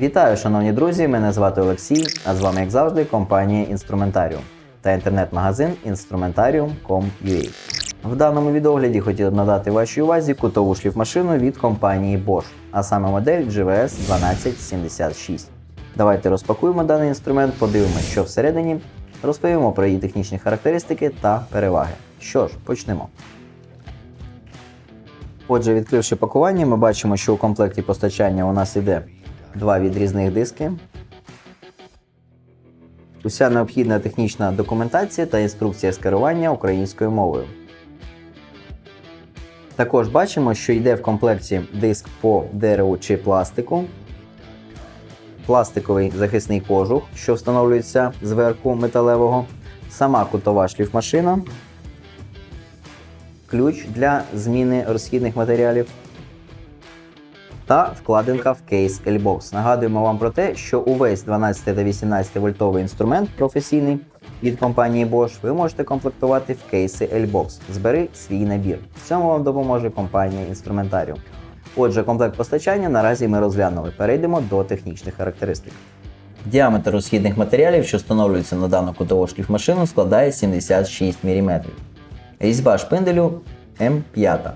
Вітаю, шановні друзі! Мене звати Олексій, а з вами, як завжди, компанія Інструментаріум та інтернет-магазин Instrumentarium.com.ua. В даному відогляді хотів надати вашій увазі кутову шліфмашину від компанії Bosch, а саме модель GVS 1276. Давайте розпакуємо даний інструмент, подивимося, що всередині, розповімо про її технічні характеристики та переваги. Що ж, почнемо. Отже, відкривши пакування, ми бачимо, що у комплекті постачання у нас іде два відрізних диски. Уся необхідна технічна документація та інструкція з керування українською мовою. Також бачимо, що йде в комплекті диск по дереву чи пластику, пластиковий захисний кожух, що встановлюється зверху металевого, сама кутова шліфмашина, ключ для зміни розхідних матеріалів та вкладинка в кейс L-Box. Нагадуємо вам про те, що увесь 12 та 18 вольтовий інструмент професійний від компанії Bosch ви можете комплектувати в кейси L-Box. Збери свій набір. В цьому вам допоможе компанія Instrumentarium. Отже, комплект постачання наразі ми розглянули. Перейдемо до технічних характеристик. Діаметр розхідних матеріалів, що встановлюються на дану кутову шліфмашину, складає 76 мм. Різьба шпинделю М5.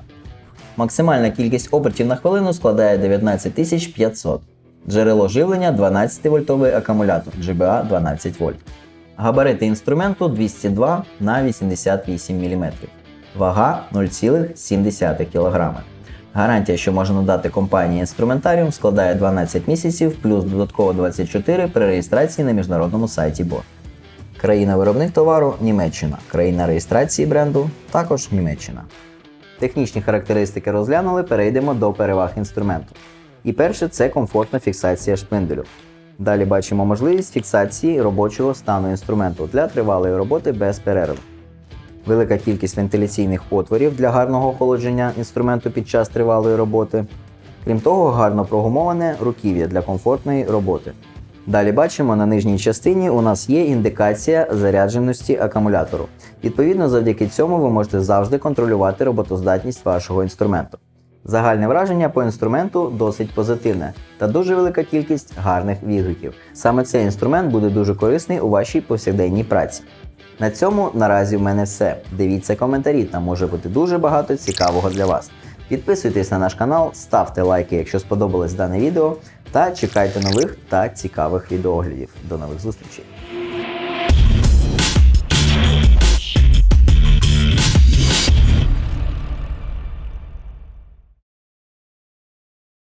Максимальна кількість обертів на хвилину складає 19500. Джерело живлення 12-вольтовий акумулятор GBA 12 вольт. Габарити інструменту 202 на 88 мм. Вага 0,7 кг. Гарантія, що може надати компанія Instrumentarium, складає 12 місяців плюс додатково 24 при реєстрації на міжнародному сайті BOR. Країна виробник товару Німеччина. Країна реєстрації бренду також Німеччина. Технічні характеристики розглянули, перейдемо до переваг інструменту. І перше це комфортна фіксація шпинделю. Далі бачимо можливість фіксації робочого стану інструменту для тривалої роботи без перерв. Велика кількість вентиляційних отворів для гарного охолодження інструменту під час тривалої роботи. Крім того, гарно прогумоване руків'я для комфортної роботи. Далі бачимо, на нижній частині у нас є індикація зарядженості акумулятору. Відповідно, завдяки цьому ви можете завжди контролювати роботоздатність вашого інструменту. Загальне враження по інструменту досить позитивне та дуже велика кількість гарних відгуків. Саме цей інструмент буде дуже корисний у вашій повсякденній праці. На цьому наразі в мене все. Дивіться коментарі, там може бути дуже багато цікавого для вас. Підписуйтесь на наш канал, ставте лайки, якщо сподобалось дане відео, та чекайте нових та цікавих відеоглядів. До нових зустрічей!